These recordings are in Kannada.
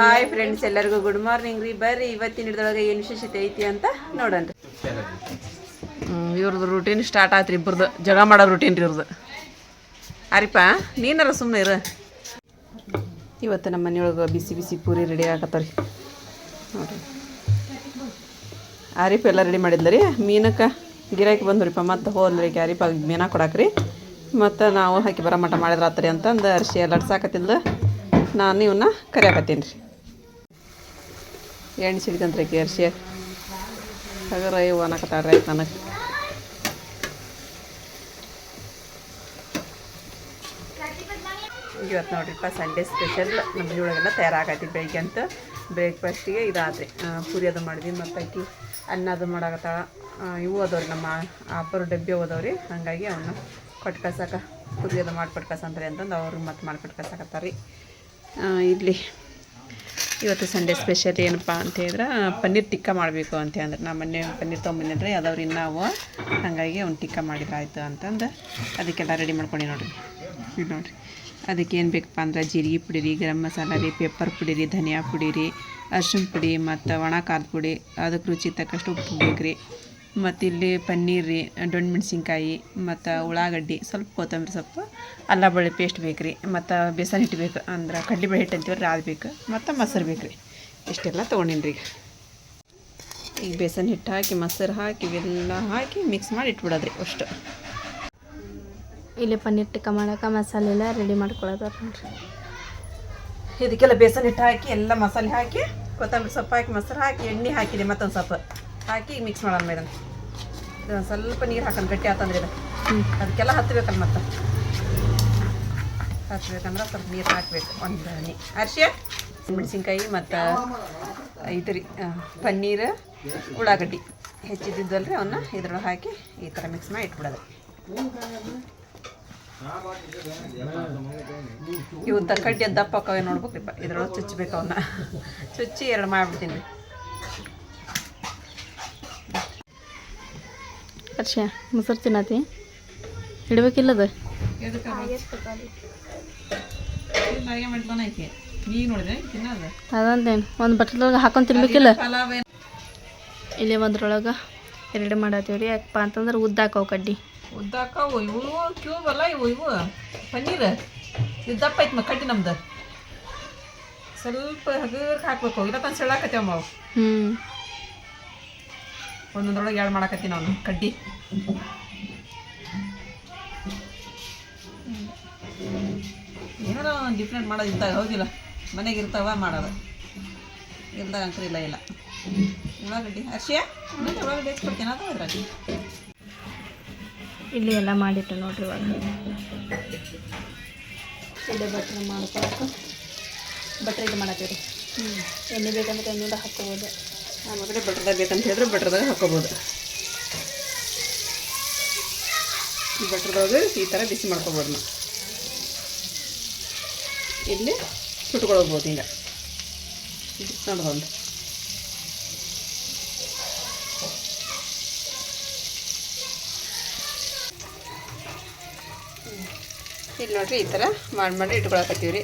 ಹಾಯ್ ಫ್ರೆಂಡ್ಸ್ ಎಲ್ಲರಿಗೂ ಗುಡ್ ಮಾರ್ನಿಂಗ್ ರೀ. ಬರ್ರಿ, ಇವತ್ತಿನ ಹಿಡ್ದೊಳಗೆ ಏನು ವಿಶೇಷತೆ ಐತಿ ಅಂತ ನೋಡೋಣ್ರಿ ಇವ್ರದ್ದು ರೂಟೀನ್ ಸ್ಟಾರ್ಟ್ ಆಯ್ತು ರೀ ಇಬ್ಬರದು ಜಗ ಮಾಡೋ ರೂಟೀನ್ ರೀ ಇವ್ರದ್ದು ಅರಿಪ ನೀನಾರ ಸುಮ್ಮನೆ ಇರು. ಇವತ್ತು ನಮ್ಮ ಮನೆಯೊಳಗೆ ಬಿಸಿ ಬಿಸಿ ಪೂರಿ ರೆಡಿ ಆಗತ್ತಾರ. ರೀ ನೋಡಿರಿ ಎಲ್ಲ ರೆಡಿ ಮಾಡಿದ್ಲ ರೀ ಮೀನಕ್ಕೆ ಗಿರಾಕಿ ಬಂದ್ರಿಪ್ಪ ಮತ್ತೆ ಹೋದ್ರಿ ಅರಿಪ ಮೀನ ಕೊಡಾಕ್ರಿ. ಮತ್ತು ನಾವು ಹಾಕಿ ಬರೋ ಮಠ ಮಾಡಿದ್ರೆ ಆತ್ರಿ ಅಂತಂದು ಅರ್ಶಿ ಎಲ್ಲ ನಾನು ಇವನ್ನ ಕರಿಯಾಕತ್ತೀನಿ ರೀ. ಎಣ್ಣೆ ಸಿಡ್ಕಂತ್ರಿ ಕೇರ್ಸಿ. ಹಗರ ಇವು ಅನ್ನಕತ್ತಾಳ್ರಿ ಆಯ್ತು ನನಗೆ. ಇವತ್ತು ನೋಡ್ರಿಪ್ಪ ಸಂಡೇ ಸ್ಪೆಷಲ್ ನಮ್ಮ ಮನೆಯೊಳಗೆಲ್ಲ ತಯಾರಾಗೈತಿ ಬೆಳಿಗ್ಗೆ ಅಂತ. ಬ್ರೇಕ್ಫಾಸ್ಟಿಗೆ ಇದಾದ್ರಿ ಪೂರಿ ಅದು ಮಾಡಿದ್ವಿ ಮತ್ತು ಅಕ್ಕಿ, ಅನ್ನ ಅದು ಮಾಡಾಕತ್ತಾಳ. ಇವು ಅದಾವ್ರಿ ನಮ್ಮ ಅಪ್ಪರು ಡಬ್ಬಿ ಓದವ್ರಿ ಹಾಗಾಗಿ ಅವನ್ನ ಕೊಟ್ಟು ಕಳ್ಸಕ್ಕೆ ಪೂರಿ ಅದು ಮಾಡಿ ಕೊಟ್ಟು ಕಳ್ಸಂತಾರೆ ಅಂತಂದು ಅವ್ರಿಗೆ ಮತ್ತೆ ಮಾಡಿ ಕಳ್ಸಕತ್ತಾರ. ಇಲ್ಲಿ ಇವತ್ತು ಸಂಡೇ ಸ್ಪೆಷಲ್ ಏನಪ್ಪ ಅಂತ ಹೇಳಿದ್ರೆ ಪನ್ನೀರ್ ಟಿಕ್ಕ ಮಾಡಬೇಕು ಅಂತ ಅಂದ್ರೆ. ನಾ ಮೊನ್ನೆ ಪನ್ನೀರ್ ತೊಗೊಂಬಂದ್ರೆ ಅದಾವ್ರಿ ನಾವು ಹಾಗಾಗಿ ಅವ್ನು ಟಿಕ್ಕ ಮಾಡಿದ್ರೆ, ಆಯಿತು ಅಂತಂದು ಅದಕ್ಕೆಲ್ಲ ರೆಡಿ ಮಾಡ್ಕೊಂಡು ನೋಡಿರಿ. ಇದು ನೋಡ್ರಿ. ಅದಕ್ಕೆ ಏನು ಬೇಕಪ್ಪ ಅಂದ್ರೆ ಜೀರಿಗೆ ಪುಡಿ ರೀ ಗರಂ ಮಸಾಲ ರೀ ಪೆಪ್ಪರ್ ಪುಡಿ ರೀ ಧನಿಯಾ ಪುಡಿ ರೀ ಅರ್ಶಿನ ಪುಡಿ ಮತ್ತು ಒಣ ಖಾರದ ಪುಡಿ. ಅದಕ್ಕೆ ರುಚಿ ತಕ್ಕಷ್ಟು ಉಪ್ಪು ಬೇಕು ರೀ ಮತ್ತು ಇಲ್ಲಿ ಪನ್ನೀರ್ ರೀ ದೊಣ್ಣೆ ಮೆಣಸಿನ್ಕಾಯಿ ಮತ್ತು ಉಳ್ಳಾಗಡ್ಡಿ ಸ್ವಲ್ಪ ಕೊತ್ತಂಬರಿ ಸೊಪ್ಪು ಅಲ್ಲ ಬಳ್ಳಿ ಪೇಸ್ಟ್ ಬೇಕು ರೀ. ಮತ್ತು ಬೇಸನ್ ಹಿಟ್ಟು ಬೇಕು ಅಂದ್ರೆ ಕಡ್ಲೆಬೇಳೆ ಹಿಟ್ಟು ಅಂತೀವ್ರಿ ಅದು ಬೇಕು ಮತ್ತು ಮೊಸರು ಬೇಕು ರೀ. ಇಷ್ಟೆಲ್ಲ ತೊಗೊಂಡಿನಿ ರೀ ಈಗ. ಈಗ ಬೇಸನ್ ಹಿಟ್ಟು ಹಾಕಿ ಮೊಸರು ಹಾಕಿ ಇವೆಲ್ಲ ಹಾಕಿ ಮಿಕ್ಸ್ ಮಾಡಿ ಇಟ್ಬಿಡೋದು ರೀ ಅಷ್ಟು. ಇಲ್ಲಿ ಪನ್ನೀರ್ ಟಿಕ್ಕ ಮಾಡೋಕೆ ಮಸಾಲೆ ಎಲ್ಲ ರೆಡಿ ಮಾಡ್ಕೊಳತ್ತಾರ ನೋಡ್ರಿ. ಇದಕ್ಕೆಲ್ಲ ಬೇಸನ್ ಹಿಟ್ಟು ಹಾಕಿ ಎಲ್ಲ ಮಸಾಲೆ ಹಾಕಿ ಕೊತ್ತಂಬರಿ ಸೊಪ್ಪು ಹಾಕಿ ಮೊಸರು ಹಾಕಿ ಎಣ್ಣೆ ಹಾಕಿದೆ ಮತ್ತೊಂದು ಸ್ವಲ್ಪ. ಹಾಕಿ ಮಿಕ್ಸ್ ಮಾಡೋಣ ಮೇಡಮ್ ಇದನ್ನು ಸ್ವಲ್ಪ ನೀರು ಹಾಕೋಣ, ಗಟ್ಟಿ ಆತಂದ್ರೆ ಇದು ಅದಕ್ಕೆಲ್ಲ ಹತ್ತಬೇಕಲ್ಲ ಮತ್ತೆ. ಹತ್ಬೇಕಂದ್ರೆ ಸ್ವಲ್ಪ ನೀರು ಹಾಕಬೇಕು, ಒಂದು ಹನಿ ಅರ್ಶಿ ಮೆಣಸಿನ್ಕಾಯಿ ಮತ್ತು ಇದು ರೀ ಪನ್ನೀರು, ಉಳ್ಳಾಗಡ್ಡಿ. ಉಳ್ಳಾಗಡ್ಡಿ ರೀ ಅವನ್ನ ಇದ್ರೊಳಗೆ ಹಾಕಿ ಈ ಥರ ಮಿಕ್ಸ್ ಮಾಡಿ ಇಟ್ಬಿಡೋದು. ಇವು ಕಡ್ಡಿ ದಪ್ಪ ಹಾಕವೆ ನೋಡ್ಬೇಕ್ರಿಪ್ಪ ಇದ್ರೊಳಗೆ ಚುಚ್ಚಬೇಕು ಅವನ್ನ ಚುಚ್ಚಿ ಎರಡು ಮಾಡಿಬಿಡ್ತೀನಿ. ರೀ ಹರ್ಷ ಮೊಸರು ತಿನ್ನತಿ? ಇಡಬೇಕಿಲ್ಲ ಅದು ಅದಂತೇನು ಒಂದು ಬಟ್ಲೊಳಗೆ ಹಾಕೊಂಡು ತಿನ್ಬೇಕಿಲ್ಲ? ಇಲ್ಲಿ ಒಂದ್ರೊಳಗೆ ಎರಡು ಮಾಡತ್ತೀವಿ ರೀ ಯಾಕಪ್ಪ ಅಂತಂದ್ರೆ ಉದ್ದಾಕವು ಕಡ್ಡಿ. ಉದ್ದಾಕವು ಇವು ಕ್ಯೂಬ್ ಅಲ್ಲ ಇವು ಇವು. ಪನ್ನೀರ್. ಇದು ದಪ್ಪ ಐತಿ ಕಡ್ಡಿ ನಮ್ದು. ಸ್ವಲ್ಪ ಹಗರ್ಗೆ ಹಾಕ್ಬೇಕು ಇಲ್ಲ ತಂದು ಸೆಳಾಕತ್ತೇವ ಮಾವು. ಹ್ಞೂ ಒಂದೊಂದ್ರೊಳಗೆ ಎರಡು ಮಾಡಕತ್ತೀನಿ ಅವನು ಕಡ್ಡಿ. ಏನಾರ ಡಿಫ್ರೆಂಟ್ ಮಾಡೋದು ಇರ್ತಾವೆ ಹೌದಿಲ್ಲ? ಮನೆಗೆ ಇರ್ತಾವ ಮಾಡೋದು. ಇಲ್ದಾಗ ಅಂಕರ್ ಇಲ್ಲ ಇಲ್ಲ. ಉಳ್ಳಾಗಡ್ಡಿ. ಅರ್ಶಿಯ ಉಳ್ಳಾಗಡ್ಡಿ ಹೆಚ್ಚಿಕೊಡ್ತೀನಿ ಅದು ಅದ್ರಾಗ ಇಲ್ಲಿ ಎಲ್ಲ ಮಾಡಿಟ್ಟು ನೋಡ್ರಿ ಇವಾಗ. ಇಲ್ಲಿ ಬಟ್ರೆ ಮಾಡ್ಕೊಳಕ್ಕೆ ಬಟ್ರೆ ಇದು ಮಾಡತ್ತೀವಿ ರೀ ಹ್ಞೂ ಎಣ್ಣೆ ಬೇಕಂದ್ರೆ ಎಣ್ಣೆ ಹಾಕ್ಕೋಬೋದು. ಆಮೇಲೆ ಬಟ್ರದಾಗ ಬೇಕಂತ ಹೇಳಿದ್ರೆ ಬಟ್ರದಾಗ ಹಾಕೋಬೋದು. ಬಟ್ರದಾಗ ಈ ಥರ ಬಿಸಿ ಮಾಡ್ಕೋಬೋದು ನಾವು. ಇಲ್ಲಿ ಸುಟ್ಕೊಳ್ಬೋದು ಹಿಂಗೆ. ನೋಡ್ಬೋದು ಇಲ್ಲಿ ನೋಡ್ರಿ ಈ ಥರ ಮಾಡಿ ಮಾಡಿ ಇಟ್ಕೊಳಕತ್ತೀವಿ ರೀ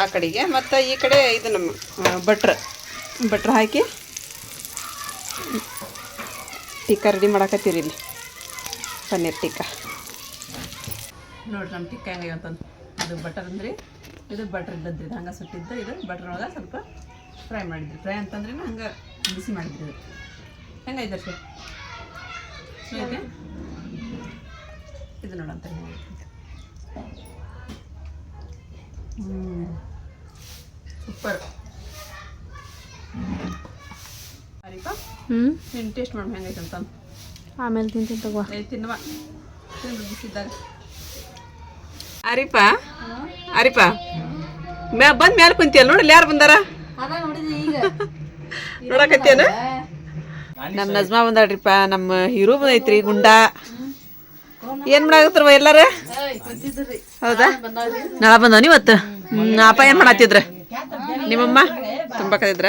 ಆ ಕಡೆಗೆ ಮತ್ತು ಈ ಕಡೆ ಇದು ನಮ್ಮ ಬಟ್ರ್ ಭಟ್ರ ಹಾಕಿ ಟಿಕ್ಕ ರೆಡಿ ಮಾಡಾಕತ್ತೀರಿ ಇಲ್ಲಿ. ಪನ್ನೀರ್ ಟಿಕ್ಕ ನೋಡ್ರಿ ನಮ್ಮ ಟಿಕ್ಕ ಹೆಂಗೆ ಅಂತಂದು ಇದು ಬಟರ್ ಅಂದ್ರಿ, ಇದು ಬಟರ್ ಇದ್ದದ್ರಿ ಇದು ಹಂಗೆ ಸುಟ್ಟಿದ್ದು, ಇದು ಬಟರ್ ಒಳಗೆ ಸ್ವಲ್ಪ ಫ್ರೈ ಮಾಡಿದ್ರಿ. ಫ್ರೈ ಅಂತಂದ್ರೆ ಹಂಗೆ ಬಿಸಿ ಮಾಡಿದ್ರಿ ಇದು. ಸರ್ ಐತೆ ಇದು ನೋಡಂತ ಹ್ಞೂ ಸೂಪರ್. ಹ್ಞೂ ನೀನು ಟೇಸ್ಟ್ ಮಾಡಿ ಹೆಂಗೈತೆ ಅಂತ ಆಮೇಲೆ ತಿಂತೀನಿ ತಗೋ. ತಿನ್ನುವ. ತಿನ್ನು ಬಿಸಿದ್ದಾಗ. ಅರಿಪ? ಅರಿಪ? ಮ್ಯಾ ಬಂದ್ ಮ್ಯಾಲ ಕುಂತಿಯಲ್ಲ ನೋಡಲ್ಲ ಯಾರು ಬಂದಾರ? ನೋಡಕತ್ತೇನ ನಮ್ಮ ನಜ್ಮಾ ಬಂದಾಡ್ರಿಪ್ಪ ನಮ್ಮ ಹೀರೋ ಬಂದೈತ್ರಿ ಗುಂಡಾ. ಏನ್ ಮಾಡಾಕತ್ರವ ಎಲ್ಲಾರ? ಹೌದಾ? ನಾಳೆ ಬಂದವ ಇವತ್ತು? ಹ್ಮ್ ಅಪ್ಪ ಏನ್ ಮಾಡತ್ತಿದ್ರ ನಿಮ್ಮಮ್ಮ? ತುಂಬಾ ಕದಿದ್ರ?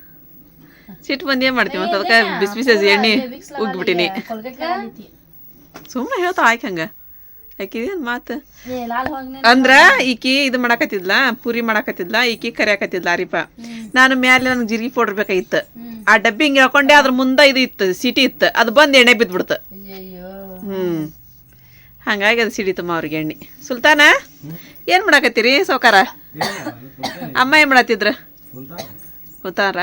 ಸಿಟ್ಟು ಬಂದು ಏನ್ ಮಾಡ್ತೀವಿ? ಮತ್ತೆ ಅದಕ್ಕೆ ಬಿಸಿ ಬಿಸಿ ಎಣ್ಣೆ ಉಗ್ಬಿಟ್ಟಿನಿ. ಸುಮ್ಮನೆ ಹೇಳ್ತಾ ಆಯ್ಕೆ ಹಂಗೆ. ಆಕಿದೇನು ಮಾತು? ಅಂದ್ರ ಈಕಿ ಇದು ಮಾಡಾಕತ್ತಿದ್ಲ ಪೂರಿ ಮಾಡಾಕತ್ತಿದ್ಲ ಈಕಿ ಕರಿಯಾಕತ್ತಿದ್ಲ ಅರಿಪ. ನಾನು ಮ್ಯಾಲೆ ನನಗೆ ಜೀರಿಗೆ ಪೌಡರ್ ಬೇಕಾಗಿತ್ತು. ಆ ಡಬ್ಬಿ ಹಿಂಗೆ ಹಾಕೊಂಡೆ ಅದ್ರ ಮುಂದೆ ಇದು ಇತ್ತು ಸಿಟಿ ಇತ್ತು. ಅದು ಬಂದು ಎಣ್ಣೆ ಬಿದ್ಬಿಡ್ತು. ಹ್ಞೂ ಹಂಗಾಗಿ ಅದು ಸಿಡಿತಮ್ಮ ಅವ್ರಿಗೆ ಎಣ್ಣೆ. ಸುಲ್ತಾನ? ಏನು ಮಾಡಾಕತ್ತೀರಿ ಸೌಕಾರ? ಅಮ್ಮ ಏನು ಮಾಡತ್ತಿದ್ರ ಗೊತ್ತಾರ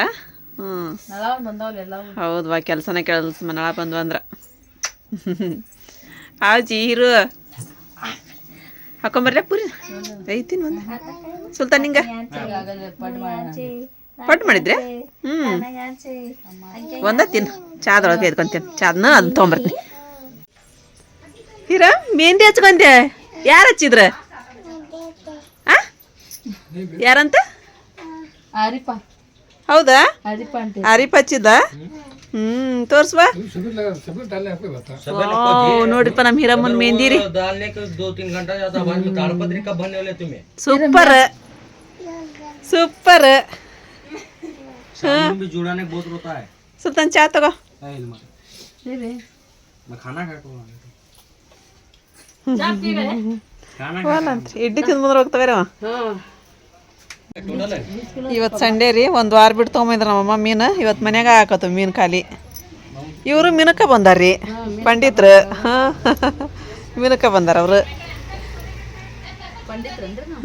ಕೆಲ್ಸ ಹೌದು ವಾ ಕೆಲಸನ ಕೆಲಸ ಮನಳ ಬಂದ್ವು ಅಂದ್ರ. ಆಜಿ ಹೀರು ಹಾಕೊಂಬರ್ಲ ಪುರಿ. ಐತಿನ್ ಒಂದು. ಸುಲ್ತಾನ್ ನಿಂಗ. ಪಟ್ ಮಾಡಿದ್ರೆ? ಹ್ಮ್. ಒಂದ ತಿನ್. ಚಾದೊಳಗೆ ಎದ್ಕೊಂತೀನಿ. ಚಾದ್ನ ಅದನ್ನ ತೊಗೊಂಬರ್ತೀನಿ. ಹೀರ ಮೆಹಂದಿ ಹಚ್ಕೊಂಡೆ. ಯಾರು ಹಚ್ಚಿದ್ರ? ಆ? ಯಾರಂತ? ಆರಿಪ ಹೌದಾ? ಅರಿಪ ಹಚ್ಚಿದ ಹ್ಮ್ ತೋರ್ಸುವ. ನೋಡಿಪ್ಪ ನಮ್ ಹಿರಮ್ಮನ್ ಮೆಹಂದಿರಿ ಸೂಪರ್. ಸೂಪರ್. ಸುತ್ತನ್ ಚಾ ತಗೋ. ಇಡ್ಲಿ ತಿಂದ್ ಬಂದ್ರೆ ಹೋಗ್ತವೆ ಇವತ್ತು ಸಂಡೇ ರೀ ಒಂದು ವಾರ ಬಿಟ್ಟು ತೊಗೊಂಬಂದ್ರ ನಮ್ಮಮ್ಮ ಮೀನು. ಇವತ್ತು ಮನ್ಯಾಗ ಹಾಕತ್ತು ಮೀನು ಖಾಲಿ. ಇವರು ಮಿನಕ ಬಂದಾರ್ರಿ ಪಂಡಿತ್ರ. ಹಾಂ. ಮೀನಕ್ಕೆ ಬಂದಾರ ಅವರು.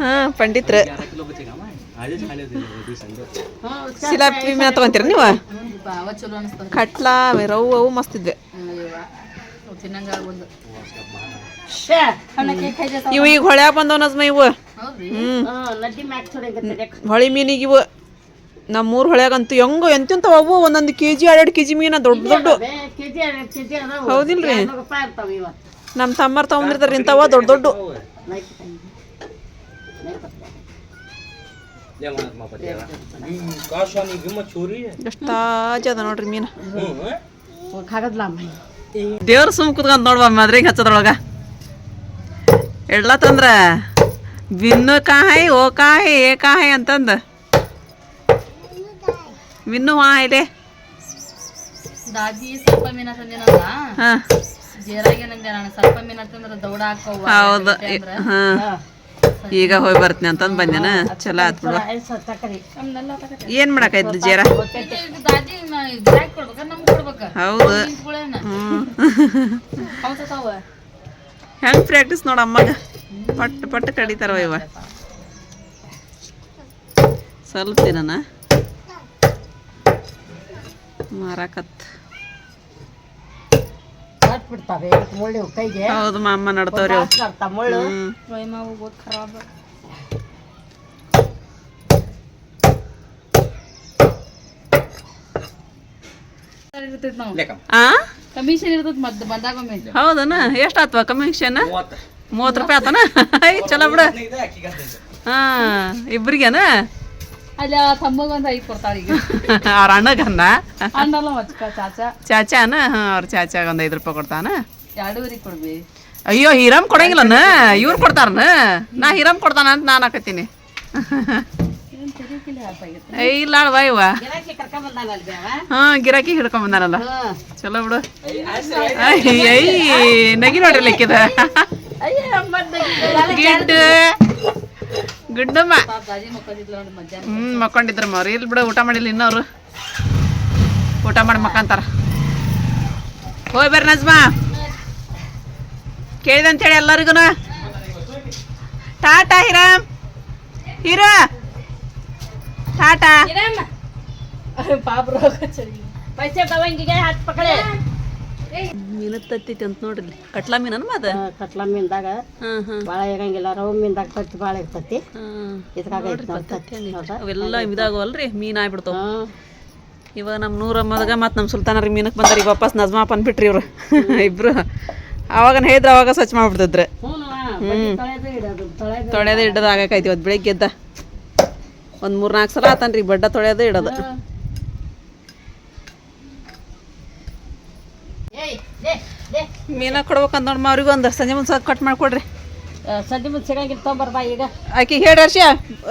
ಹಾಂ ಪಂಡಿತ್ರ. ಶಿಲಾಪಿ ಮೀನು ತಗೊಂತೀರ ನೀವು? ಕಟ್ಲಾ ರವು ಅವು ಮಸ್ತ್ ಇವು ಈಗ ಹೊಳ್ಯಾಗ ಬಂದವನಜ್ಮ ಇವು. ಹೊಳಿ ಮೀನಿಗೆ ಇವು ನಮ್ಮ ಮೂರು ಹೊಳ್ಯಾಗಂತೂ ಹೆಂಗೋ ಎಂತೆಂತ ಅವು ಒಂದೊಂದು ಕೆ ಜಿ ಎರಡೆರಡು ಕೆ ಜಿ ಮೀನ ದೊಡ್ಡ ದೊಡ್ಡ. ಹೌದಿಲ್ರಿ? ನಮ್ಮ ತಮ್ಮರ್ ತಗೊಂಡಿರ್ತಾರ ಇಂಥವ ದೊಡ್ಡ ದೊಡ್ಡ. ಎಷ್ಟು ತಾಜ್ ಅದ ನೋಡ್ರಿ ಮೀನ. ದೇವ್ರ ಸುಮ್ ಕುತ್ಕೊಂಡ್ ನೋಡ್ಬಾ ಮದ್ರಿಗೆ ಹಚ್ಚದ್ರೊಳಗ. ಎಡ್ಲತ್ತಂದ್ರ ಬಿನ್ನು ಕಾಯಿ ಓ ಕಾಯಿ ಏ ಕಾಯಿ ಅಂತಂದ. ವಿನ್ನು ಹಾ ಇದೆ. ದಾದಿ ಸ್ವಲ್ಪ ಮೀನ ತಂದಿನಲ್ಲ ಹಾ. ಜೇರಾಗೆ ನಂದೆ ನಾನು. ಸ್ವಲ್ಪ ಮೀನ ತಂದ್ರ ದೌಡ ಹಾಕವ್ವ ಹೌದು. ಈಗ ಹೋಗಿ ಬರ್ತೀನಿ ಅಂತಂದು ಬಂದೇನ ಚಲೋ ಆತ್ ಬಿಡು. ಏನ್ ಮಾಡಕೈತಿ ಜೇರ? ಹೌದು. ಹೆಂಗ್ ಪ್ರಾಕ್ಟೀಸ್ ನೋಡ ಪಟ್ಟು ಪಟ್ಟು ಕಡಿತಾರವ ಇವ? ಸ್ವಲ್ಪ ದಿನ ಮಾರಾಕತ್. ಹೌದು ಮಾಮ ನಡ್ತಾವ್ರಿ ಕಮಿಷನ್ ಇರ್ತದ ಬಂದಾಗ ಹೌದನ? ಎಷ್ಟಾತ್ವ ಕಮಿಷನ್ ಮೂವತ್ತು ರೂಪಾಯಿ ಆತನ? ಐ ಚಲೋ ಬಿಡ. ಹಾ ಇಬ್ಬರಿಗೇನ ಅಲ್ಲಿ ಅವ್ರ ಅಣ್ಣಗನ್ನ ಚಾಚಾನ? ಹಾ ಅವ್ರ ಚಾಚಾಗ ಒಂದು ಐದು ರೂಪಾಯಿ ಕೊಡ್ತಾನ? ಅಯ್ಯೋ ಹೀರಮ್ ಕೊಡಂಗಿಲ್ಲನ? ಇವ್ರು ಕೊಡ್ತಾರನ? ನಾ ಹೀರಾಮ್ ಕೊಡ್ತಾನ ಅಂತ ನಾನು ಹಾಕತ್ತೀನಿ. ಇಲ್ಲ ಬಾಯ್ವ ಹಾ ಗಿರಾಕಿ ಹಿಡ್ಕೊಂಡ್ ಬಂದಾನಲ್ಲ. ಚಲೋ ಬಿಡು. ಅಯ್ಯ ನಗಿ ನೋಡ್ರಿ ಲೆಕ್ಕಿದ ಗಿಡ್ಡು. ಗುಡ್ಡಮ್ಮ. ಹ್ಮ್, ಮಕ್ಕೊಂಡಿದ್ರ ಅವ್ರು ಇಲ್ಲಿ ಬಿಡು, ಊಟ ಮಾಡಿಲ್ಲ ಇನ್ನವ್ರು ಊಟ ಮಾಡಿ ಮಕ್ಕಂತಾರ. ಹೋಯ್ ಬರ್ರಿ ನಜ್ಮಾ. ಕೇಳಿದಂತೇಳಿ ಎಲ್ಲರಿಗೂ ಟಾಟಾ, ಹಿರಾಮ್. ಹೀರೋ. ಟಾಟಾ. ಪಾಪ ಹತ್ತು ಚಳಿ. ಮೀನು ತತ್ತೈತಿ ಅಂತ ನೋಡ್ರಿ. ಕಟ್ಲಾ ಮೀನನ್ ಅದ ಕಟ್ಲಾ ಮೀನ್ದಾಗ ಬಾಳ ಇರಂಗಿಲ್ಲ. ರವ್ ಮೀನ್ದಾಗ ತತ್ತಿ ಭಾಳ ಇರ್ತೈತಿ. ಇದ್ರಾಗ. ಅವೆಲ್ಲ ಇದಾಗವಲ್ರಿ ಮೀನ್ ಆಗ್ಬಿಡ್ತಾವ. ಇವಾಗ ನಮ್ಮ ನೂರಮ್ಮದಾಗ ಮತ್ತು ನಮ್ಮ ಸುಲ್ತಾನರಿಗೆ ಮೀನಕ್ಕೆ ಬಂದಾರ. ಈಗ ವಾಪಸ್ ನಜ್ಮಾಪ್ ಅಂದ್ಬಿಟ್ರಿ ಇವ್ರು. ಇಬ್ರು. ಅವಾಗ ಹೇಳಿದ್ರೆ ಅವಾಗ ಸ್ವಚ್ಛ ಮಾಡ್ಬಿಡ್ತಿದ್ರು. ಹ್ಞೂ ತೊಳೆದು ಇಡೋದು ಆಗಕ್ಕೈತಿ ಇವತ್ತು ಬೆಳಿಗ್ಗೆ ಎದ್ದ. ಒಂದು ಮೂರು ನಾಲ್ಕು ಸಲ ಆತನ್ರಿ. ಬಡ್ಡ ತೊಳೆಯೋದು ಇಡೋದು. ಮೀನ ಕೊಡ್ಬೇಕಂತ ನೋಡಿ ಅವ್ರಿಗೂ ಒಂದು ಸಂಜೆ ಮುಂದೆ ಕಟ್ ಮಾಡಿಕೊಡ್ರಿ. ಸಂಜೆ ಮುಂದೆ ಸಿಗಂಗಿಲ್ಲ ತೊಂಬರ್ಬಾ ಈಗ. ಆಕಿ ಹೇಳಿ ಹರ್ಷ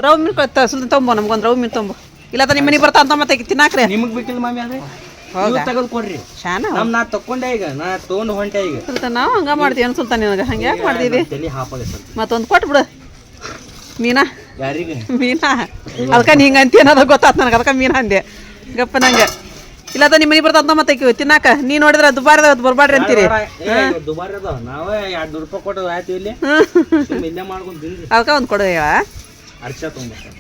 ರವ್ ಮೀನು ಕೊಡ್ತ ಸುಲ್ತಾನ್ ತೊಂಬೋ ನಮ್ಗೊಂದು ರವ್ ಮೀನು ತೊಂಬ. ಇಲ್ಲ ನಿಮ್ಮ ಮನೆಗೆ ಬರ್ತಾ ಅಂತ ಮತ್ತೆ ತಿನ್ನಾಕ್ರಿ ನಿಮಗ್ ಬೇಕಿಲ್ಲ ಮಾಮಿ ಅಲ್ರಿ ತೆಗೆದು ಕೊಡ್ರಿ. ಶಾನ? ನಮ್ ನಾ ತಕೊಂಡೆ ಈಗ ನಾ ತಗೊಂಡು ಹೊಂಟೆ ಈಗ. ಸುಲ್ತ ನಾವು ಹಂಗೆ ಮಾಡ್ತೀವಿ ಏನು ಸುಲ್ತಾನ ನಿನಗೆ? ಹಂಗೆ ಯಾಕೆ ಮಾಡ್ತೀವಿ ಮತ್ತೊಂದು ಕೊಟ್ಬಿಡು ಮೀನಾ? ಯಾರಿಗೆ? ಮೀನಾ? ಅದಕ್ಕೆ ನೀ ಹಿಂಗೆ ಅಂತೀನದ ಗೊತ್ತಾತ್ ನನಗೆ ಅದಕ್ಕೆ ಮೀನಾ ಅಂದೆ. ಗಪ್ಪ ನಂಗೆ. ಇಲ್ಲ ನಿಮ್ಮ ಮನೆ ಬರ್ತಾ ಮತ್ತೆ ಆಕಿ ತಿನ್ನಾಕ? ನೀ ನೋಡಿದ್ರೆ ದುಬಾರಿ ಬರ್ಬಾಡ್ರಿ ಅಂತೀರಿ? ದುಬಾರಿ ಅದ ನಾವೇ ಎರಡು ರೂಪಾಯಿ ಕೊಟ್ಟು ಆಯ್ತು ಇಲ್ಲಿ. ಇಲ್ಲೇ ಮಾಡ್ಕೊಂಡು ತಿಂದ್ರಿ ಅದಕ್ಕೆ ಒಂದು ಕೊಡು ಹೇಳ ಅರ್ಚ ತೊಗೊಂಬರ್ತಾರೆ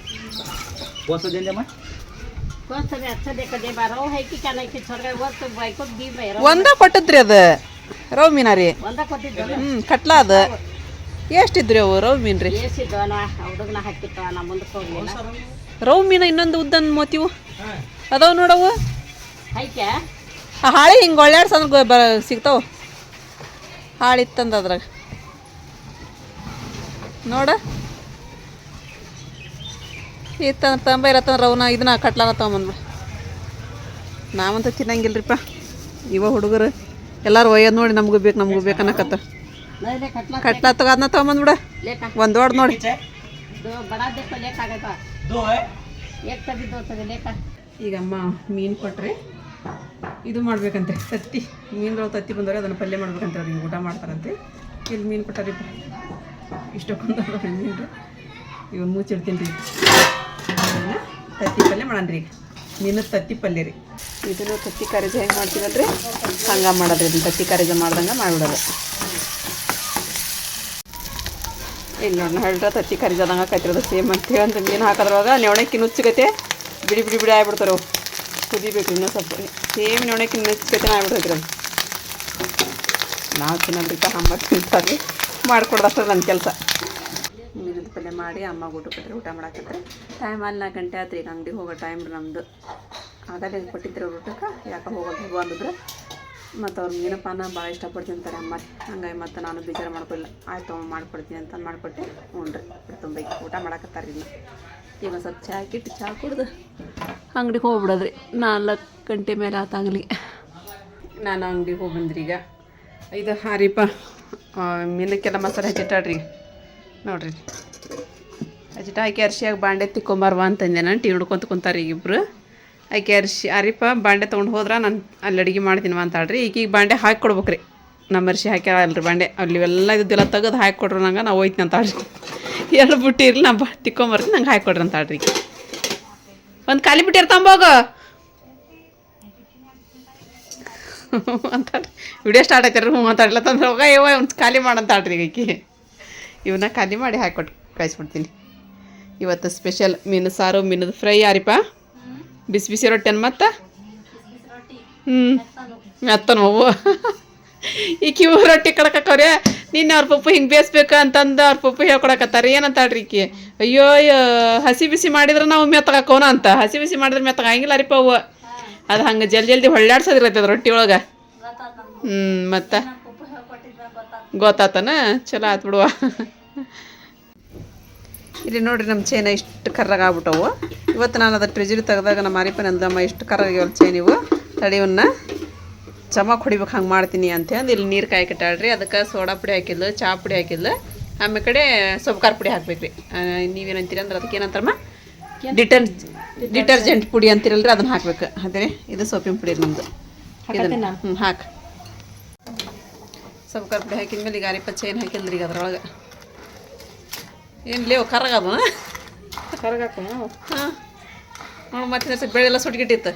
ಒಂದ ಕೊಟ್ಟದ್ರಿ ಅದು. ರವ್ ಮೀನಾರಿ. ಹ್ಮ್ ಕಟ್ಲಾ ಅದು. ಎಷ್ಟಿದ್ರಿ ಅವು ರವ್ ಮೀನ್ ರೀ ಏಸಿದ್ವ ನಾ ಹುಡುಗನ ಹಾಕಿತ್ತು ನಾ ಮುಂದಕ್ಕೆ ಹೋಗ್ಲಿಲ್ಲ? ರವ್ ಮೀನು ಇನ್ನೊಂದು ಉದ್ದನ್ ಮೋತಿವು? ಅದಾವ ನೋಡವು? ಆ ಹಾಳಿ ಹಿಂಗೆ ಒಳ್ಳೆಯಾಡ್ಸ ಅಂದ್ರೆ ಬ ಸಿಗ್ತಾವ. ಹಾಳು ಇತ್ತಂದ ಅದ್ರಾಗ. ನೋಡ. ಇತ್ತಂದ್ರೆ ತಂಬ ಇರತ್ತಂದ್ರೆ ಅವನ ಇದನ್ನ ಕಟ್ಲಾನ ತಗೊಂಬಂದ್ಬಿಡ. ನಾವಂತೂ ತಿನ್ನಂಗಿಲ್ರಿಪ್ಪ. ಇವ ಹುಡುಗರು ಎಲ್ಲರೂ ಒಯ್ಯೋದು ನೋಡಿ ನಮಗೂ ಬೇಕು ನಮಗೂ ಬೇಕು ಅನ್ನಕತ್ತ. ಕಟ್ಲ ಕಟ್ಲಾ ತಗೋ ಅದನ್ನ ತೊಗೊಂಬಂದ್ಬಿಡ. ಲೇಕ ಒಂದು ದೊಡ್ಡ ನೋಡಿ. ಈಗ ಅಮ್ಮ ಮೀನು ಕೊಟ್ರೆ. ಇದು ಮಾಡ್ಬೇಕಂತೆ, ತತ್ತಿ. ಮೀನುಗಳು ತತ್ತಿ ಬಂದವ್ರೆ, ಅದನ್ನು ಪಲ್ಯ ಮಾಡ್ಬೇಕಂತ ಅವ್ರಿಗೆ ಊಟ ಮಾಡ್ತಾರಂತೆ. ಇಲ್ಲಿ ಮೀನು ಕೊಟ್ಟಾರಿ ಇಷ್ಟಕ್ಕೊಂದು ಮೀನು ಇವನ್ ಮುಚ್ಚಿಡ್ತೀನಿ ರೀ ತತ್ತಿ ಪಲ್ಯ ಮಾಡನ್ರಿ ಈಗ. ಮೀನು ತತ್ತಿ ಪಲ್ಯ ರೀ. ಇದನ್ನು ತತ್ತಿ ಕರಿಜ ಹೆಂಗೆ ಮಾಡ್ತೀವಲ್ರಿ ಹಂಗೆ ಮಾಡೋದ್ರಿ ಅದನ್ನು ತತ್ತಿ ಕರಿಜ ಮಾಡ್ದಂಗೆ ಮಾಡ್ಬಿಡೋದು. ಇಲ್ಲಿ ನೋಡಿ ಹೇಳ್ರ ತತ್ತಿ ಕರಿಜದಂಗೆ ಕತ್ತಿರೋದು ಸೇಮ್ ಅಂತ ಹೇಳಿ ಮೀನ್ ಹಾಕೋದ್ರೊಳಗೆ ನೆವಣಕ್ಕಿ ನುಚ್ಚಗತ್ತೆ ಬಿಡಿ ಬಿಡಿ ಬಿಡಿ ಆಗ್ಬಿಡ್ತಾರೆ. ಅವು ಕುದಿಬೇಕು ಇನ್ನೂ ಸ್ವಲ್ಪ. ಸೇಮ್ ನೋಡೋಕೆ ಇನ್ನೊಂದು ಆಗ್ಬಿಡ್ತೈತ್ರಿ ಅದು ನಾವು ತಿನ್ನೋದ್ರಿಕ ಅಮ್ಮ ತಿಂತಾರೆ. ಮಾಡಿಕೊಡ್ದಷ್ಟು ನನ್ನ ಕೆಲಸ. ಮೀನದ ಪಲ್ಯ ಮಾಡಿ ಅಮ್ಮ ಊಟ ಕೊಟ್ಟರೆ ಊಟ ಮಾಡಾಕತ್ತಾರೆ ಟೈಮ್ ಅಲ್ಲಿ ನಾಲ್ಕು ಗಂಟೆ ಆತ್ರಿ ಈಗ ಅಂಗಡಿಗೆ ಹೋಗೋ ಟೈಮ್ ರೀ ನಮ್ಮದು ಆಗಲೇ ಕೊಟ್ಟಿದ್ರು ಊಟಕ್ಕೆ? ಯಾಕೆ ಹೋಗೋದು ಹೋಗೋ ಅಂದಿದ್ರೆ. ಮತ್ತು ಅವ್ರು ಮೀನಪ್ಪನ ಭಾಳ ಇಷ್ಟಪಡ್ತೀನಿ ಅಂತಾರೆ ಅಮ್ಮ ಹಂಗಾಗಿ ಮತ್ತು ನಾನು ಬೇಜಾರು ಮಾಡ್ಕೊಳ್ಳಿಲ್ಲ ಆಯ್ತು ಮಾಡ್ಕೊಡ್ತೀನಿ ಅಂತ ಮಾಡಿಕೊಟ್ಟೆ ಹ್ಞೂ ರೀ ತುಂಬ ಊಟ ಮಾಡಾಕತ್ತಾರೆ ಇನ್ನು. ಈಗ ಒಂದು ಸ್ವಲ್ಪ ಚಹಾ ಕಿಟ್ಟು ಚಹಾ ಕುಡ್ದು ಅಂಗಡಿಗೆ ಹೋಗ್ಬಿಡೋದ್ರಿ. ನಾಲ್ಕು ಗಂಟೆ ಮೇಲೆ ಆತ ನಾನು ಅಂಗಡಿಗೆ ಹೋಗಿ ಬಂದ್ರಿ ಈಗ. ಇದು ಹಾರಿಪ್ಪ. ಮೀನಕ್ಕೆಲ್ಲ ಮಸಾಲೆ ಹಚ್ಚಿಟ್ಟಾಡ್ರಿ ನೋಡ್ರಿ. ಹಚ್ಚಿಟ್ಟ ಆಕೆ ಅರ್ಶಿಯಾಗ ಬಾಂಡೆ ತಿಕ್ಕೊಂಬಾರ್ವ ಅಂತಂದೆ ನಾನು. ಟಿ ಹುಡ್ಕೊಂತ ಕುಂತಾರೆ ಇಬ್ಬರು ಆಕೆ ಅರ್ಶಿ ಅರಿಪ ಬಾಂಡೆ ತೊಗೊಂಡು ಹೋದ್ರೆ ನಾನು ಅಲ್ಲಿ ಅಡುಗೆ ಮಾಡ್ತೀನಿ ಅಂತಾಳ್ರಿ. ಈಗ ಈಗ ಬಾಂಡೆ ಹಾಕಿ ಕೊಡ್ಬೇಕ್ರಿ ನಮ್ಮ ಹಾಕ್ಯಾರ ಅಲ್ರಿ ಬಾಂಡೆ. ಅಲ್ಲಿ ಇವೆಲ್ಲ ಇದ್ದಿಲ್ಲ ತೆಗೆದು ಹಾಕಿ ನಂಗೆ, ನಾವು ಹೋಯ್ತೀನಿ ಅಂತಾಳ್ರಿ ಎರಡು ಬುಟ್ಟಿ ಇರಲಿ, ನಾ ಬಾ ತಿಕ್ಕೊಂಬರ್ತೀನಿ, ನಂಗೆ ಹಾಕಿ ಕೊಡ್ರಿ ಅಂತಾಳ್ರಿ ಆಡ್ರಿ. ಒಂದು ಖಾಲಿ ಬಿಟ್ಟಿ ಇರ್ತಂಬೋಗ ಅಂತಾಳ್ರಿ ವಿಡಿಯೋ ಸ್ಟಾರ್ಟ್ ಆಯ್ತಾರ ಹ್ಞೂ ಅಂತಾಡ್ಲ ತಂದ್ರೆ ಹೋಗ ಯವ್ವ ಒಂದು ಖಾಲಿ ಮಾಡಂತಾಳ್ರಿ ಈಗ ಇವನ್ನ ಖಾಲಿ ಮಾಡಿ ಹಾಕೊಟ್ಟು ಕಳಿಸ್ಬಿಡ್ತೀನಿ ಇವತ್ತು ಸ್ಪೆಷಲ್ ಮೀನು ಸಾರು, ಮೀನದ ಫ್ರೈ ಯಾರಿಪ್ಪ? ಬಿಸಿ ಬಿಸಿ ರೊಟ್ಟಿಯನ್ನು ಮತ್ತು? ಹ್ಞೂ ಮೆತ್ತನ ಅವು ಈ ಕಿವು ರೊಟ್ಟಿ ಕಡಕವ್ರೆ ನಿನ್ನೆ ಅವ್ರ ಪಪ್ಪು ಹಿಂಗೆ ಬೇಯಿಸ್ಬೇಕು ಅಂತಂದು ಅವ್ರ ಪಪ್ಪು ಹೇಳ್ಕೊಡಕತ್ತಾರೆ ಏನಂತಾಳ್ರಿ ಈಕಿ? ಅಯ್ಯೋ ಹಸಿ ಬಿಸಿ ಮಾಡಿದ್ರೆ ನಾವು ಮೆತ್ತಗಾಕೋನ ಅಂತ. ಹಸಿ ಬಿಸಿ ಮಾಡಿದ್ರೆ ಮೆತ್ತಗಾಗಿಲ್ಲ ರೀ ಪವ್ವ. ಅದು ಹಂಗೆ ಜಲ್ದಿ ಜಲ್ದಿ ಹೊಳ್ಳಾಡ್ಸೋದಿರತ್ತೆ ಅದು ರೊಟ್ಟಿ ಒಳಗೆ. ಹ್ಞೂ ಮತ್ತು? ಗೊತ್ತಾತನ? ಚಲೋ ಆತು ಬಿಡುವ. ಇಲ್ಲಿ ನೋಡಿರಿ ನಮ್ಮ ಚೈನ ಇಷ್ಟು ಕರ್ರಾಗ ಆಗ್ಬಿಟ್ಟವು. ಇವತ್ತು ನಾನು ಅದ್ರ ಟ್ರೆಜರಿ ತೆಗೆದಾಗ ನಮ್ಮ ಮಾರಿಪನ ಅಂದಮ್ಮ ಇಷ್ಟು ಕರ್ರಾಗ್ಯಾವಲ್ಲ ಚೈನ್ ಇವು. ತಡಿವನ್ನ ಚಮಕ್ ಹೊಡಿಬೇಕು ಹಂಗೆ ಮಾಡ್ತೀನಿ ಅಂತ ಅಂದು ಇಲ್ಲಿ ನೀರು ಕಾಯ್ಕಿಟ್ಟಾಳ್ರಿ ಅದಕ್ಕೆ ಸೋಡಾ ಪುಡಿ ಹಾಕಿದ್ಲು ಚಹಾ ಪುಡಿ ಹಾಕಿದ್ಲು. ಆಮೇಲೆ ಕಡೆ ಸೊಪ್ಪು ಖಾರ ಪುಡಿ ಹಾಕ್ಬೇಕ್ರಿ. ನೀವೇನಂತೀರಿ ಅಂದ್ರೆ ಅದಕ್ಕೆ ಏನಂತಾರಮ್ಮ? ಡಿಟರ್ ಡಿಟರ್ಜೆಂಟ್ ಪುಡಿ ಅಂತಿರಲ್ರಿ ಅದನ್ನ ಹಾಕ್ಬೇಕು. ಅದೇ ಇದು ಸೊಪ್ಪಿನ ಪುಡಿ ನಮ್ಮದು? ಹ್ಞೂ ಹಾಕಿ. ಸೊಪ್ಪು ಖಾರ ಪುಡಿ ಹಾಕಿದ್ಮೇಲೆ ಈಗ ಅರಿಪ ಏನು ಹಾಕಿಲ್ರಿ ಈಗ ಅದ್ರೊಳಗೆ? ಏನು ಲೇವು ಕರಗದ ಕರಗಾಕ ಹಾಂ. ಮತ್ತೆ ಬೆಳೆ ಎಲ್ಲ ಸುಟ್ಗಿಟ್ಟಿತ್ತು.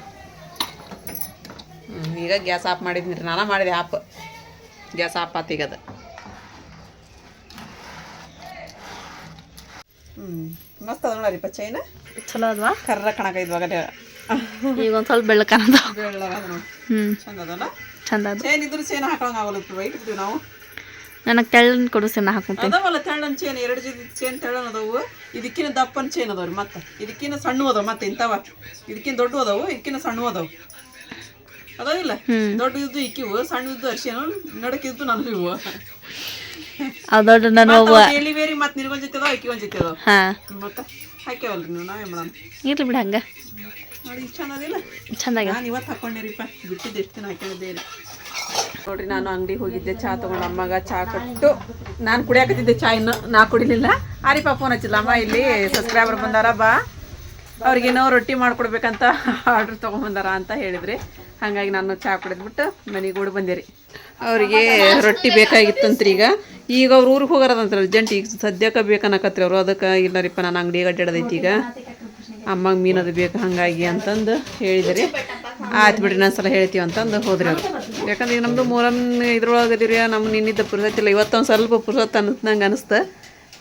ಈಗ ಗ್ಯಾಸ್ ಆಫ್ ಮಾಡಿದ್ನಿ ರೀ. ನಾನು ಮಾಡಿದೆ ಆಪ್. ಗ್ಯಾಸ್ ಆಫ್ ಆತು ಈಗ ಅದು. ಹ್ಞೂ ಮಸ್ತ್ ಅದ ನೋಡರಿಪ್ಪ ಚೈನ ಚಲೋ ಅದ್ವಾ? ಕರ್ರ ಕಣಕ ಇದ್ವಾಗ ಈಗ ಒಂದು ಸ್ವಲ್ಪ ಅದ ನೋಡಿ ಹ್ಞೂ ಚಂದ ಅದಲ್ಲ ಚಂದ ಚೈನ್ ಇದ್ರು ಚೈನ್ ಹಾಕೋಂಗ ಆಗಲ್ಲ ವೈಟ್ ಇರ್ತೀವಿ ನಾವು. ನನಗೆ ತೆಳ್ಳನ್ ಕೊಡಿಸಿ ಹಾಕೊಂತೀನಿ. ಅದಾವಲ್ಲ ತೆಳ್ಳನ್ ಚೇನ್ ಎರಡು ಜೊತೆ ಚೇನ್ ತೆಳ್ಳನ್ ಅದಾವು. ಇದಕ್ಕಿನ ದಪ್ಪನ ಚೇನ್ ಅದಾವ್ರಿ ಮತ್ತೆ. ಇದಕ್ಕಿನ ಸಣ್ಣ ಅದಾವ ಮತ್ತೆ ಇಂಥವ. ಇದಕ್ಕಿನ ದೊಡ್ಡ ಅದಾವು ಇದಕ್ಕಿನ ಸಣ್ಣ ಅದಾವು. ಅದಾವಿಲ್ಲ ದೊಡ್ಡದಿದ್ದು ಇಕ್ಕಿವು ಸಣ್ಣ ಇದ್ದು ಅರ್ಶಿನ ನಡಕಿದ್ದು ನಾನು ಇವು ಅದೊಡ್ಡ ನನ್ನ ನಾನು ಒಬ್ಬ ಎಲ್ಲಿ ಬೇರೆ ಮತ್ತೆ ನಿನಗೊಂದ್ ಜೊತೆ ಅದಾವ ಅಕ್ಕಿ ಒಂದ್ ಜೊತೆ ಅದಾವ? ಹಾ. ಮತ್ತೆ ಹಾಕ್ಯಾವಲ್ರಿ ನೀವು ನಾವೇ ಮಾಡೋಣ? ಇರ್ಲಿ ಬಿಡ ಹಂಗ. ನೋಡಿ ಇಷ್ಟ್ ಚಂದ ಅದಿಲ್ಲ? ಚಂದಾಗ ನಾನು ಇವತ್ತು ಹಾಕೊಂಡಿರಿಪ್ಪ ಬಿಟ್ಟಿದ್ದು ಎಷ್ಟು ದಿನ ಹಾಕೊಂಡಿದ್ದೇನೆ ನೋಡ್ರಿ ನಾನು ಅಂಗಡಿ ಹೋಗಿದ್ದೆ ಚಾ ತಗೊಂಡು ಅಮ್ಮಗ ಚಾ ಕೊಟ್ಟು ನಾನು ಕುಡಿಯಾಕತ್ತಿದ್ದೆ ಚಾ ಇನ್ನು ನಾ ಕುಡಿಲಿಲ್ಲ. ಆರಿಪ ಫೋನ್ ಹಚ್ಚಿಲ್ಲ ಅಮ್ಮ ಇಲ್ಲಿ ಸಬ್ಸ್ಕ್ರೈಬರ್ ಬಂದಾರ ಬಾ. ಅವ್ರಿಗೇನೋ ರೊಟ್ಟಿ ಮಾಡ್ಕೊಡ್ಬೇಕಂತ ಆರ್ಡ್ರ್ ತೊಗೊಂಬಂದಾರ ಅಂತ ಹೇಳಿದ್ರಿ. ಹಾಗಾಗಿ ನಾನು ಚಾ ಕುಡಿದ್ಬಿಟ್ಟು ಮನೆಗೂಡು ಓಡಿ ಬಂದೆ ರೀ ಅವರಿಗೆ ರೊಟ್ಟಿ ಬೇಕಾಗಿತ್ತಂತ್ರಿ ಈಗ. ಈಗ ಅವ್ರು ಊರಿಗೆ ಹೋಗಾರದಂತಾರೆ ಅರ್ಜೆಂಟ್ ಈಗ ಸದ್ಯಕ್ಕೆ ಬೇಕನ್ನಕತ್ರಿ ಅವರು. ಅದಕ್ಕೆ ಇಲ್ಲರಿಪ್ಪ ನಾನು ಅಂಗಡಿಗೆ ಅಡ್ಡಾಡದೈತಿ ಈಗ. ಅಮ್ಮಂಗೆ ಮೀನದು ಬೇಕು ಹಾಗಾಗಿ ಅಂತಂದು ಹೇಳಿದ್ರಿ. ಆಯ್ತು ಬಿಡ್ರಿ ನಾನು ಸಲ ಹೇಳ್ತೀವಿ ಅಂತಂದು ಹೋದ್ರಿ ಅವ್ರು. ಯಾಕಂದ್ರೆ ಈಗ ನಮ್ಮದು ಮೂರನ್ನ ಇದ್ರೊಳಗೆ ಅದೀರಿ ನಮ್ಮ ನಿನ್ನಿದ್ದ ಪುರ್ಸತ್ತಿಲ್ಲ ಇವತ್ತೊಂದು ಸ್ವಲ್ಪ ಪುರ್ಸತ್ತು ಅನ್ನಿಸ್ದಂಗೆ ಅನಿಸ್ತು.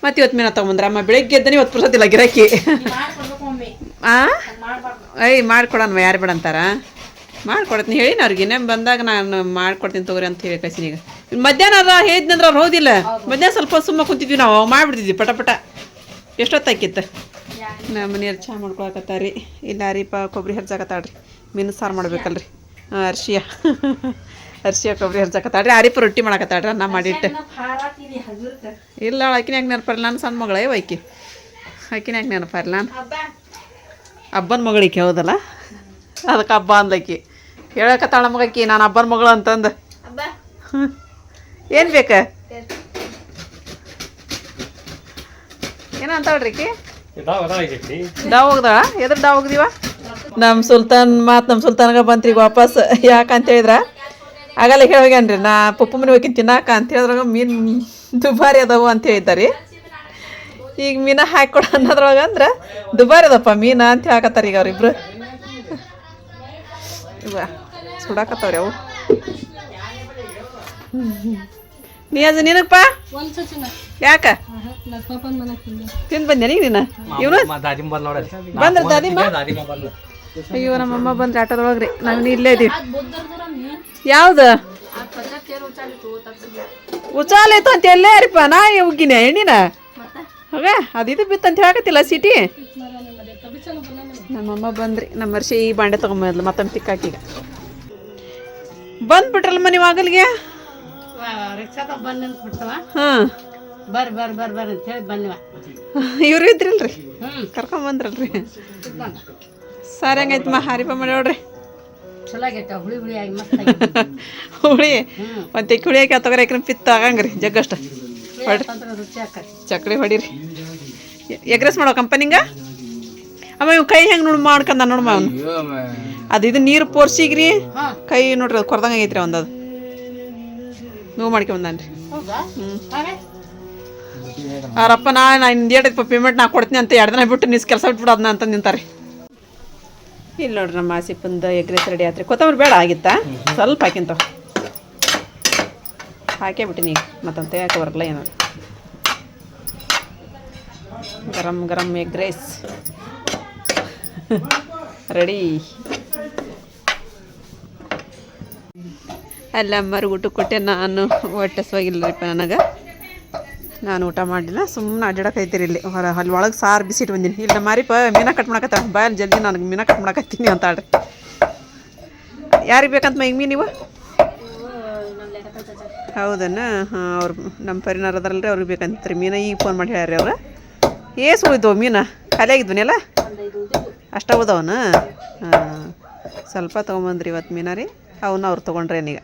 ಮತ್ತೆ ಇವತ್ತು ಮೀನ ತೊಗೊಂಬಂದ್ರೆ. ಅಮ್ಮ ಬೆಳಗ್ಗೆ ಎದ್ದನೇ ಇವತ್ತು ಪುರ್ಸತ್ತಿಲ್ಲ ಗಿರಾಕಿ. ಆ? ಐ ಮಾಡ್ಕೊಡೋಣ ಯಾರು ಬೇಡ ಅಂತಾರ? ಮಾಡ್ಕೊಡ್ತೀನಿ ಹೇಳಿ ಅವ್ರಿಗೆ. ಬಂದಾಗ ನಾನು ಮಾಡ್ಕೊಡ್ತೀನಿ ತಗೋರಿ ಅಂತ ಹೇಳಿ ಕಳ್ಸಿನಿ ಈಗ. ಮಧ್ಯಾಹ್ನ ಅದ ಹೇಳಿದ್ನಂದ್ರೆ ಅವ್ರು ಹೋದಿಲ್ಲ. ಮಧ್ಯಾಹ್ನ ಸ್ವಲ್ಪ ಸುಮ್ಮ ಕುಂತಿದ್ವಿ ನಾವು ಮಾಡಿಬಿಡ್ತಿದ್ವಿ ಪಟ ಪಟ. ಎಷ್ಟೊತ್ತಾಕಿತ್ತು? ನಮ್ಮ ಮನೆಯವ್ರು ಚಹಾ ಮಾಡ್ಕೊಳಕತ್ತಾರಿ. ಇಲ್ಲ ರೀಪ ಕೊಬ್ಬರಿ ಹರ್ಜಾಕತ್ತಾಳ್ರಿ. ಮೀನು ಸಾರು ಮಾಡ್ಬೇಕಲ್ರಿ. ಹಾಂ ಅರ್ಶಿಯ. ಅರ್ಶಿಯ ಕೊಬ್ಬರಿ ಹರ್ಜಾಕತ್ತಾಳ್ರಿ. ಆರಿಪ ರೊಟ್ಟಿ ಮಾಡಕತ್ತಾಳ್ರಿ ನಾ ಮಾಡಿಟ್ಟು. ಇಲ್ಲ ಆಕಿನ ಯಾಕೆ ನೆನಪಲ್ಲ ನಾನು ಸಣ್ಣ ಮಗಳೇ ಒಯ್ಕಿ ಆಕಿನ ಯಾಕೆ ನೆನಪಲ್ಲ ನಾನು. ಹಬ್ಬನ ಮಗಳಿಗೆ ಹೌದಲ್ಲ? ಅದಕ್ಕೆ ಹಬ್ಬ ಅಂದ್ಲಕ್ಕಿ ಹೇಳಕತ್ತಾಳ ಮಗಕ್ಕಿ ನಾನು ಹಬ್ಬನ ಮಗಳು ಅಂತಂದು. ಏನು ಬೇಕ? ಏನಂತಾಳ್ರಿ ಆಕಿ ಡಾವ್ ಹೋಗ್ದಾಳ? ಎದ್ರ ಡಾವ್ ಹೋಗ್ದಿವ? ನಮ್ಮ ಸುಲ್ತಾನ್ ಮಾತು ನಮ್ಮ ಸುಲ್ತಾನ್ಗ ಬಂತ್ರಿ ವಾಪಸ್. ಯಾಕಂತ ಹೇಳಿದ್ರ? ಆಗಲ್ಲ ಹೇಳೋಗ್ಯಾನ್ರಿ ನಾ ಪಪ್ಪು ಮನೆ ಹೋಗಿ ತಿನ್ನಾಕ. ಅಂತ ಹೇಳಿದ್ರಾಗ ಮೀನು ದುಬಾರಿ ಅದಾವು ಅಂತ ಹೇಳಿದ್ದಾರೆ. ಈಗ ಮೀನ ಹಾಕೊಡ ಅನ್ನೋದ್ರೊಳಗೆ ಅಂದ್ರೆ ದುಬಾರಿ ಅದಪ್ಪ ಮೀನ ಅಂತ ಹೇಳಕತ್ತಾರ ಈಗ ಅವ್ರಿಬ್ರು. ಇವ ಸುಡಾಕತ್ತವ್ರಿ ಅವು. ನೀ ಅದು ನಿನಗಪ್ಪ ಯಾಕ? ತಿಂದು. ಬಂದೆ ನೀನು ಇವನು? ಬಂದ್ ನೋಡಲ್ಲಿ ಬಂದ್ರ ದಾದಿಮ್ಮ ಅಯ್ಯೋ ನಮ್ಮಮ್ಮ ಬಂದ್ರೆ ಆಟೋದೊಳಗ್ರಿ ನಾವು ಇಲ್ಲೇ ಇದೀವಿ. ಯಾವ್ದು? ಉಚಾಲೈತು ಅಂತ ಎಲ್ಲೇ ರೀಪ ನಾ ಉಗ್ಗಿನ ಎಣ್ಣಿನ ಹೋಗ ಅದಿದು ಬಿತ್ತಂತ ಹೇಳಕತ್ತಿಲ್ಲ ಸಿಟಿ? ನಮ್ಮಮ್ಮ ಬಂದ್ರಿ ನಮ್ಮ ವರ್ಷ ಈ ಬಾಂಡೆ ತಗೊಂಬಂದ್ಲು ಮತ್ತೊಮ್ಮೆ ತಿಕ್ಕಾಕೀಗ ಬಂದ್ಬಿಟ್ರಲ್ಲ ಮನೆ ವಾಗಲ್ಗೆ ಹಾಂ. ಬರ್ ಬರ್ ಬರ್ ಬರ್ ಅಂತ ಹೇಳಿ ಬಂದ್ವ. ಇವ್ರು ಇದ್ರಲ್ರಿ? ಕರ್ಕೊಂಡ್ ಬಂದ್ರಲ್ರಿ? ಸರಿ ಹಂಗೈತಿ ಮಾ ಹಾರಿಪ ಮಾಡಿ ನೋಡ್ರಿ. ಹುಳಿ ಒಂದು ತೆಕ್ಕಿ ಹುಳಿ ಹಾಕಿ ತಗೋರಿ ಯಾಕ್ರೆ ಪಿತ್ತ ಆಗಂಗ್ರಿ ಜಗ್ಗಷ್ಟ. ಅಂದ್ರೆ ಹೊಡಿರಿ. ಎಗ್ರೆಸ್ ಮಾಡೋ ಕಂಪನಿಂಗ ಅಮ್ಮ ಇವ್ ಕೈ ಹೆಂಗೆ ನೋಡಿ ಮಾಡ್ಕಂದ ನೋಡಮ್ಮ ಅವ್ನು. ಅದು ಇದು ನೀರು ಪೋರ್ಸಿಗ್ರಿ. ಕೈ ನೋಡ್ರಿ ಅದು ಕೊರ್ದಂಗೆ ಆಗೈತ್ರಿ ಒಂದು ಅದು. ನೋವು ಮಾಡ್ಕೊಂಬಂದಾನ್ರಿ ಹೌದಾ? ಹಾಗೆ ಅವ್ರಪ್ಪ ನಾ ನಾ ಇಂಡಿಯಾಟೈಪ ಪೇಮೆಂಟ್ ನಾ ಕೊಡ್ತೀನಿ ಅಂತ ಎರಡು ದಿನ ಬಿಟ್ಟು ನೀಸ್ ಕೆಲಸ ಬಿಟ್ಬಿಡು ಅದನ್ನ ಅಂತ ನಿಂತಾರೆ ಇಲ್ಲಿ ನೋಡ್ರಿ ನಮ್ಮ ಎಗ್ ಎಗ್ರೆಸ್ ರೆಡಿ ಆತ್ರಿ. ಕೊತ್ತಂಬರಿ ಬೇಡ ಆಗಿತ್ತಾ? ಸ್ವಲ್ಪ ಹಾಕಿಂತ ಹಾಕೇ ಈಗ ಮತ್ತೊಂದು ತೆಗಿಯೋಕೆ ಬರಲ್ಲ ಏನು. ಗರಂ ಗರಂ ಎಗ್ ರೈಸ್ ರೆಡಿ ಅಲ್ಲ ಅಮ್ಮರು ಊಟ ಕೊಟ್ಟೆ ನಾನು. ಹೊಟ್ಟೆ ಸ್ವಾಗಿಲ್ಲರಿಪ್ಪ ನನಗೆ. ನಾನು ಊಟ ಮಾಡಿಲ್ಲ ಸುಮ್ಮನೆ ಅಡ್ಡಾಡಕೈತೀರಿ ಇಲ್ಲಿ. ಹೊರ ಅಲ್ಲಿ ಒಳಗೆ ಸಾರು ಬಿಸಿಟ್ಟು ಬಂದೀನಿ. ಇಲ್ಲ ಮಾರಿಪ್ಪ, ಮೀನ ಕಟ್ ಮಾಡಕತ್ತ ಬಾಯಲ್ಲಿ ಜಲ್ದಿ ನನಗೆ ಮೀನಾ ಕಟ್ ಮಾಡಕತ್ತೀನಿ ಅಂತಾಳ್ರಿ ಯಾರಿಗೆ ಬೇಕಂತ ಮೈಗೆ ಮೀನು ನೀವು ಹೌದನ್ನ ಹಾಂ ಅವ್ರು ನಮ್ಮ ಪರಿನಾರ ಅದಾರಲ್ರಿ ಅವ್ರಿಗೆ ಬೇಕಂತ್ರಿ. ಮೀನ ಈಗ ಫೋನ್ ಮಾಡಿ ಹೇಳ್ರಿ ಅವ್ರು. ಏಸು ಉಳಿದವು ಮೀನ? ಖಾಲಿ ಆಗಿದ್ವನೆಲ್ಲ ಅಷ್ಟ ಉಳ್ದವನ ಹಾಂ ಸ್ವಲ್ಪ ತೊಗೊಂಬಂದ್ರಿ ಇವತ್ತು ಮೀನ ರೀ. ಅವನ್ನ ಅವ್ರು ತೊಗೊಂಡ್ರೇನೀಗ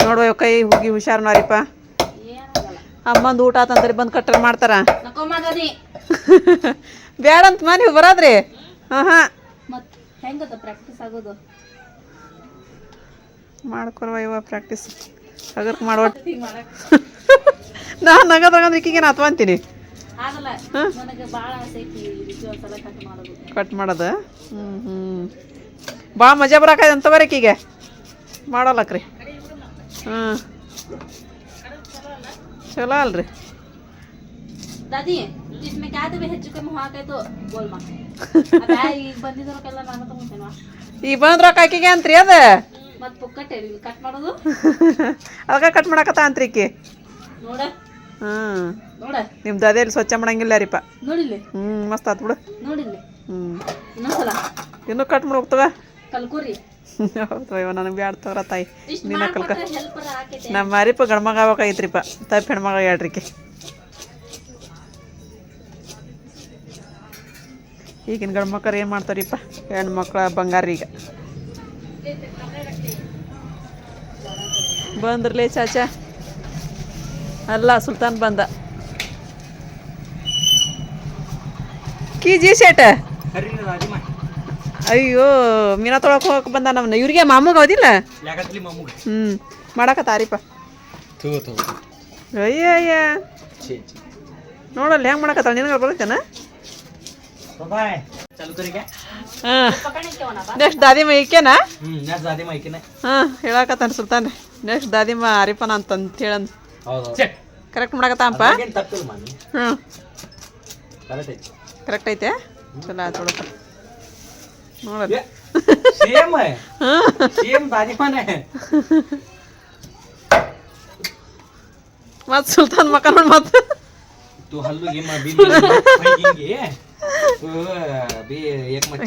ನೋಡುವ ಕೈ ಹೋಗಿ ಹುಷಾರು ನಾರಿಪ್ಪ ಅಮ್ಮಂದು ಊಟ ಆತಂತ್ರಿ ಬಂದು ಕಟ್ಟರ್ ಮಾಡ್ತಾರ. ಬ್ಯಾಡ ಅಂತ ಮಾ ನೀವು ಬರೋದ್ರಿ? ಹಾಂ ಹಾಂ. ಪ್ರಾಕ್ಟೀಸ್ ಆಗೋದು? ಮಾಡ್ಕೊರ್ವ ಇವ ಪ್ರಾಕ್ಟೀಸ್ ಹಗರ್ಕ್ ಮಾಡುವ ನಾನು ನಗದ್ರಾಗಂದ್ರೆ ಈಕಿಗೆ ನಾ ಅಂತೀನಿ ಆಗಲ್ಲ ನನಗೆ ಭಾಳ ಆಸೆ ಐತಿ ಈ ರೀತಿ ಒಂದ್ಸಲ ಕಟ್ ಮಾಡೋದು ಕಟ್ ಮಾಡೋದು ಹ್ಞೂ ಹ್ಞೂ ಭಾಳ ಮಜಾ ಬರಾಕ ಅಂತ ಬರೀಕಿಗೆ ಮಾಡಲ್ಲಕ್ರಿ ಹಾಂ ಚಲೋ ಅಲ್ರಿ ದಾದಿ इसमें क्या देवे ಹೆಚ್ಚು ಕಮ್ಮಿ ಹಾಕಾಯ್ತು ಗೋಲ್ ಮಾ ಈಗ ಬಂದಿದ್ದಕ್ಕೆಲ್ಲ ನಾನು ತಗೊಂತೇನೆ ಈಗ ಬಂದ್ರ ಆಕಿಗೆ ಅಂತ್ರಿ ಅದ ಮತ್ತು ಪುಕ್ಕಟ್ಟೆ ಕಟ್ ಮಾಡೋದು? ಅವಾಗ ಕಟ್ ಮಾಡಕತ್ತ ಅಂತ್ರಿಕಿ? ನೋಡ. ಹಾಂ ನೋಡ. ನಿಮ್ದು ಅದೇಲಿ ಸ್ವಚ್ಛ ಮಾಡಂಗಿಲ್ಲ ರೀಪ. ನೋಡಿಲ್ಲಿ? ಹ್ಞೂ ಮಸ್ತ್ ಆತ್ ಬಿಡು. ನೋಡಿಲ್ಲಿ? ಹ್ಞೂ ಇನ್ನೊಂದ್ಸಲ. ಇನ್ನೂ ಕಟ್ ಮಾಡಿ ಹೋಗ್ತವ? ಕಲ್ಕೋರಿ. ಹೌದು ಅಯ್ಯೋ ನನಗೆ ಬ್ಯಾಡ ತಗೋರ ತಾಯಿ. ನಿನ್ನ ನೀನ ಕಲ್ಕ. ನಮ್ಮ ಮಾರಿಪ ಗಂಡ್ಮಗ ಆಗ್ಬೇಕಾಗಿತ್ರಿಪ್ಪ ತಪ್ಪ ಹೆಣ್ಮಗ ಹೇಳ್ರಿಕೆ. ಈಗಿನ ಗಂಡ್ಮಕ್ಳು ಏನು ಮಾಡ್ತಾರೀಪ್ಪ? ಹೆಣ್ಮಕ್ಳ ಬಂಗಾರ ಈಗ. ಬಂದ್ರಲೇ ಚಾಚ. ಅಲ್ಲ ಸುಲ್ತಾನ್ ಬಂದ. ಕಿಜಿ ಶೇಟ. ಅಯ್ಯೋ ಮೀನಾ ತೊಳಕ್ ಹೋಗಕ್ಕೆ ಬಂದ ನಮ್ಮನ್ನ ಇವ್ರಿಗೆ ಮಾಮೂಗ ಹೌದಿಲ್ಲ? ಹ್ಮ್ ಮಮ್ಮಗ ಹ್ಞೂ ಮಾಡಕತ್ತಾರಿಪ್ಪ ಅಯ್ಯ ಅಯ್ಯ ನೋಡಲ್ಲ ಹೆಂಗೆ ಮಾಡಕತ್ತಾಳ? ನಿನಗೆ ಹ್ಮ್ ನೆಕ್ಸ್ಟ್ ದಾದಿ ಮೈಕಿನ ಹಾಂ ಹೇಳಕತ್ತಾನ ಸುಲ್ತಾನ್. ನೆಕ್ಸ್ಟ್ ದಾದಿಮ್ಮ ಆರಿಪನ ಅಂತ ಅಂತೇಳನ್ ಕರೆಕ್ಟ್ ಮಾಡಕತ್ತಾಪ ಹ್ಞೂ ಕರೆಕ್ಟ್ ಐತೆ. ಚಲೋ ಆಯ್ತು ನೋಡಪ್ಪ ನೋಡಲ್ಲ ಸೇಮ್ ಸೇಮ್ ದಾದಿಮನೆ ಮತ್ ಸುಲ್ತಾನ್ ಮಕ ನೋಡ್ ಮತ್.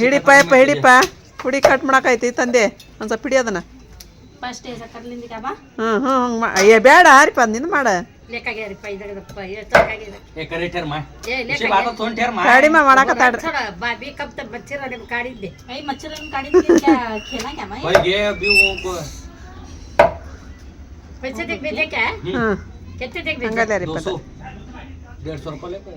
ಹಿಡಿಪ ಹಿಡಿಪ. ಪುಡಿ ಕಟ್ ಮಾಡಕೈತಿ ತಂದೆ. ಒಂದ್ ಸ್ವಲ್ಪ ಹಿಡಿ ಅದನ್ನ. ಫಸ್ಟ್ ಸಕ್ಕರೆ ಲಿಂದಿಗೆ ಹ್ಞೂ ಹ್ಞೂ ಅಯ್ಯ ಬೇಡ ಆರಿಪ ನಿಂದು ಮಾಡ. ಲೆಕ್ಕಾಗ್ಯಾರಿಪ್ಪ ಇದಾಗದಪ್ಪ ಎಷ್ಟು ಹಾಕಿದ ಏ ಕರಿಟೇರ್ ಮಾ. ಏ ಲೆಕ್ಕ ಬಾತ ಮಾ. ಕಡಿಮೆ ಮಾಡಕತ್ತಾಡ್ರಿ. ಸರ ಬಾ ಬಿ ಕಪ್ ತ ಐ ಮಚ್ಚಿರ ನಿಮ್ ಕಾಡಿದ್ದೆ ಬಿ ಹೋಗು ಪೈಸೆ ತೆಗ್ದಿದ್ದಕ್ಕೆ? ಕೆತ್ತೆ ರೂಪಾಯಿ ಲೆಕ್ಕ.